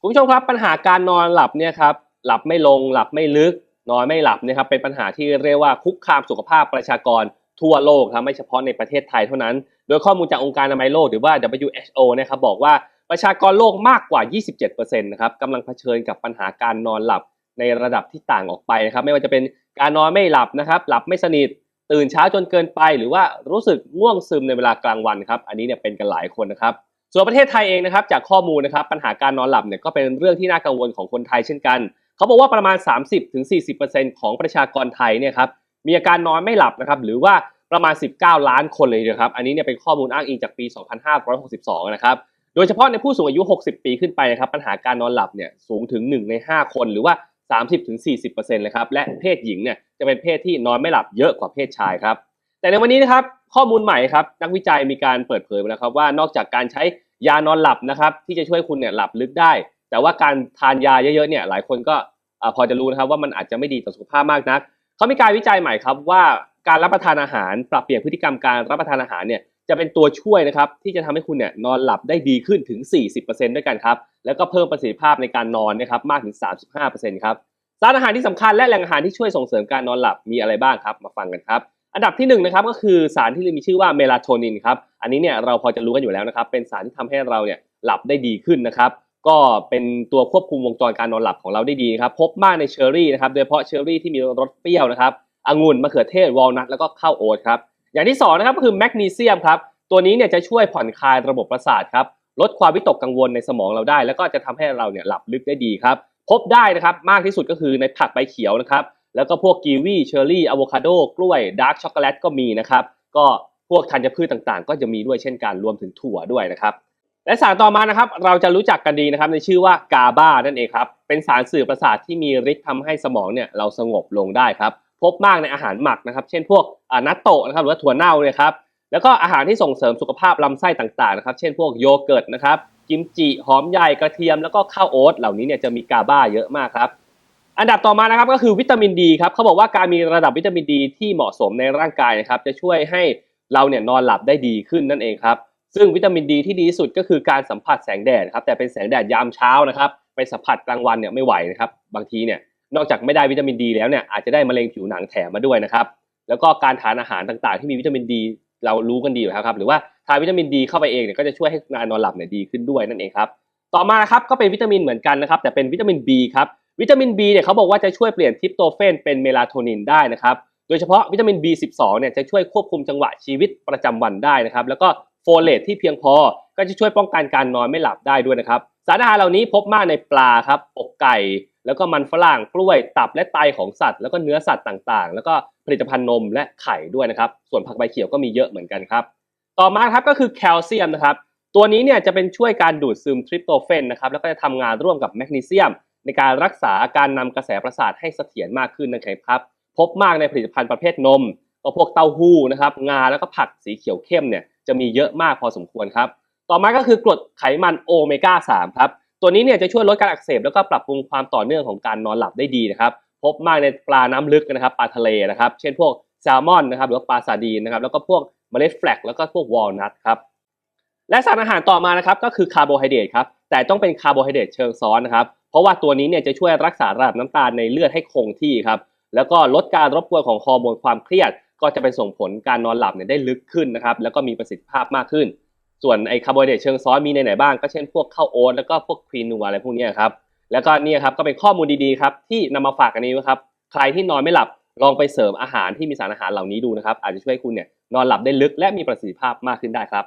คุณผู้ชมครับปัญหาการนอนหลับเนี่ยครับหลับไม่ลงหลับไม่ลึก นอนไม่หลับเนะครับเป็นปัญหาที่เรียกว่าคุกคามสุขภาพประชากรทั่วโลกครับไม่เฉพาะในประเทศไทยเท่านั้น โดยข้อมูลจากองค์การอนามัยโลกหรือว่า WHO นะครับบอกว่าประชากรโลกมากกว่า 27%นะครับกำลังเผชิญกับปัญหาการนอนหลับในระดับที่ต่างออกไปนะครับไม่ว่าจะเป็นการนอนไม่หลับนะครับหลับไม่สนิทตื่นเช้าจนเกินไป หรือว่ารู้สึกง่วงซึมในเวลากลางวันครับอันนี้เนี่ยเป็นกันหลายคนนะครับ ส่วนประเทศไทยเองนะครับจากข้อมูลนะครับปัญหาการนอนหลับเนี่ยก็เป็นเรื่องที่น่ากังวลของคนไทยเช่นกัน เขาบอกว่าประมาณ 30-40%ของประชากรไทยเนี่ยครับมีอาการนอนไม่หลับนะครับหรือว่าประมาณ 19 ล้านคนเลยนะครับอันนี้เนี่ยเป็นข้อมูลอ้างอิงจากปี 2562 นะครับโดยเฉพาะในผู้สูงอายุ 60 ปีขึ้นไปนะครับปัญหาการนอนหลับเนี่ยสูงถึง 1 ใน 5 คนหรือว่า 30-40%เลยครับและเพศหญิงเนี่ยจะเป็นเพศที่นอนไม่หลับเยอะกว่าเพศชายครับแต่ในวันนี้นะครับข้อมูลใหม่ครับนักวิจัยมีการเปิดเผยมาแล้วครับว่านอกจากการใช้ ยานอนหลับนะครับ ที่จะช่วยคุณเนี่ยหลับลึกได้ แต่ว่าการทานยาเยอะๆเนี่ยหลายคนก็พอจะรู้นะครับว่ามันอาจจะไม่ดีต่อสุขภาพมากนักเขามีการวิจัยใหม่ครับว่าการรับประทานอาหารปรับเปลี่ยนพฤติกรรมการรับประทานอาหารเนี่ยจะเป็นตัวช่วยนะครับที่จะทำให้คุณเนี่ยนอนหลับได้ดีขึ้นถึง 40%ด้วยกันครับแล้วก็เพิ่มประสิทธิภาพในการนอนนะครับมากถึง 35%ครับสารอาหารที่สำคัญและแหล่งอาหารที่ช่วยส่งเสริมการนอนหลับมีอะไรบ้างครับ มาฟังกันครับ อันดับที่หนึ่งนะครับก็คือสารที่มีชื่อว่าเมลาโทนินครับอันนี้เนี่ยเราพอจะรู้กันอยู่แล้วนะครับ เป็นสารที่ทำให้เราเนี่ยหลับได้ดีขึ้นนะครับ ก็เป็นตัวควบคุมวงจรการนอนหลับของเราได้ดีครับ พบมากในเชอร์รี่นะครับโดยเฉพาะเชอร์รี่ที่มีรสเปรี้ยวนะครับองุ่นมะเขือเทศวอลนัทแล้วก็ข้าวโอ๊ตครับอย่างที่สองนะครับก็คือแมกนีเซียมครับตัวนี้เนี่ยจะช่วยผ่อนคลายระบบประสาทครับลดความวิตกกังวลในสมองเราได้ แล้วก็จะทำให้เราเนี่ยหลับลึกได้ดีครับพบได้นะครับมากที่สุดก็คือในผักใบเขียวนะครับ แล้วก็พวกกีวีเชอร์รี่อะโวคาโดกล้วยดาร์กช็อกโกแลตก็มีนะครับ ก็พวกธัญพืชต่างๆ ก็จะมีด้วยเช่นกันรวมถึงถั่วด้วยนะครับ และสารต่อมานะครับ เราจะรู้จักกันดีนะครับ ในชื่อว่ากาบานั่นเองครับ เป็นสารสื่อประสาทที่มีฤทธิ์ทำให้สมองเนี่ยเราสงบลงได้ครับ พบมากในอาหารหมักนะครับ เช่นพวกนัตโตะนะครับหรือว่าถั่วเน่าเนี่ยครับแล้วก็อาหารที่ส่งเสริมสุขภาพลำไส้ต่างๆนะครับ เช่นพวกโยเกิร์ตนะครับกิมจิหอมใหญ่กระเทียมแล้วก็ข้าวโอ๊ตเหล่านี้เนี่ยจะมีกาบาเยอะมากครับ อันดับต่อมานะครับก็คือวิตามินดีครับเขาบอกว่าการมีระดับวิตามินดีที่เหมาะสมในร่างกายนะครับจะช่วยให้เราเนี่ยนอนหลับได้ดีขึ้นนั่นเองครับซึ่งวิตามินดีที่ดีสุดก็คือการสัมผัสแสงแดดครับแต่เป็นแสงแดดยามเช้านะครับไปสัมผัสกลางวันเนี่ยไม่ไหวนะครับบางทีเนี่ยนอกจากไม่ได้วิตามินดีแล้วเนี่ยอาจจะได้มะเร็งผิวหนังแถมมาด้วยนะครับแล้วก็การทานอาหารต่างๆ ที่มีวิตามินดีเรารู้กันดีอยู่แล้วครับหรือว่าทานวิตามินดีเข้าไปเองเนี่ยก็จะช่วยให้การนอนหลับเนี่ยดีขึ้นด้วยนั่นเองครับต่อมานะครับก็เป็นวิตามินเหมือนกันนะครับแต่เป็นวิตามิน B ครับ วิตามิน B เนี่ยเขาบอกว่าจะช่วยเปลี่ยนทริปโตเฟนเป็นเมลาโทนินได้นะครับ โดยเฉพาะวิตามิน B12 เนี่ยจะช่วยควบคุมจังหวะชีวิตประจำวันได้นะครับ แล้วก็โฟเลตที่เพียงพอ ก็จะช่วยป้องกันการนอนไม่หลับได้ด้วยนะครับ สารอาหารเหล่านี้พบมากในปลาครับอกไก่ แล้วก็มันฝรั่งกล้วยตับและไตของสัตว์ แล้วก็เนื้อสัตว์ต่างๆ แล้วก็ผลิตภัณฑ์นมและไข่ด้วยนะครับ ส่วนผักใบเขียวก็มีเยอะเหมือนกันครับ ต่อมาครับก็คือแคลเซียมนะครับ ตัวนี้เนี่ยจะเป็นช่วยการดูดซึมทริปโตเฟนนะครับ แล้วก็จะทำงานร่วมกับแมกนีเซียม ในการรักษาการนำกระแสประสาทให้เสถียรมากขึ้นนะครับพบมากในผลิตภัณฑ์ประเภทนมก็พวกเต้าหู้นะครับงาแล้วก็ผักสีเขียวเข้มเนี่ยจะมีเยอะมากพอสมควรครับ ต่อมาก็คือกรดไขมันโอเมก้า3ครับตัวนี้เนี่ยจะช่วยลดการอักเสบแล้วก็ปรับปรุงความต่อเนื่องของการนอนหลับได้ดีนะครับพบมากในปลาน้ำลึกนะครับปลาทะเลนะครับเช่นพวกแซลมอนนะครับหรือว่าปลาซาดีนนะครับแล้วก็พวกเมล็ดแฟลกแล้วก็พวกวอลนัทครับและสารอาหารต่อมานะครับก็คือคาร์โบไฮเดรตครับแต่ต้องเป็นคาร์โบไฮเดรตเชิงซ้อนนะครับ เพราะว่าตัวนี้เนี่ยจะช่วยรักษาระดับน้ำตาลในเลือดให้คงที่ครับแล้วก็ลดการรบกวนของฮอร์โมนความเครียด ก็จะไปส่งผลการนอนหลับเนี่ยได้ลึกขึ้นนะครับแล้วก็มีประสิทธิภาพมากขึ้น ส่วนไอคาร์โบไฮเดรตเชิงซ้อนมีในไหนบ้างก็เช่นพวกข้าวโอ๊ตแล้วก็พวกควีนัวอะไรพวกนี้ครับแล้วก็นี่ครับก็เป็นข้อมูลดีๆครับที่นำมาฝากกันนี้นะครับใครที่นอนไม่หลับลองไปเสริมอาหารที่มีสารอาหารเหล่านี้ดูนะครับอาจจะช่วยคุณเนี่ยนอนหลับได้ลึกและมีประสิทธิภาพมากขึ้นได้ครับ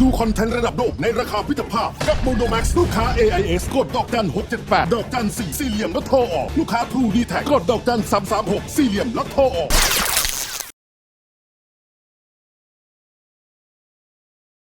ดูคอนเทนต์ระดับโลกในราคาพิจภาพ กับโมโนแม็กซ์ลูกค้า AIS กดดอกจัน678 ดอกจัน4สี่เหลี่ยมแล้วโทรออก ลูกค้า True d t แทกดดอกจัน336 สี่เหลี่ยมแล้วโทรออก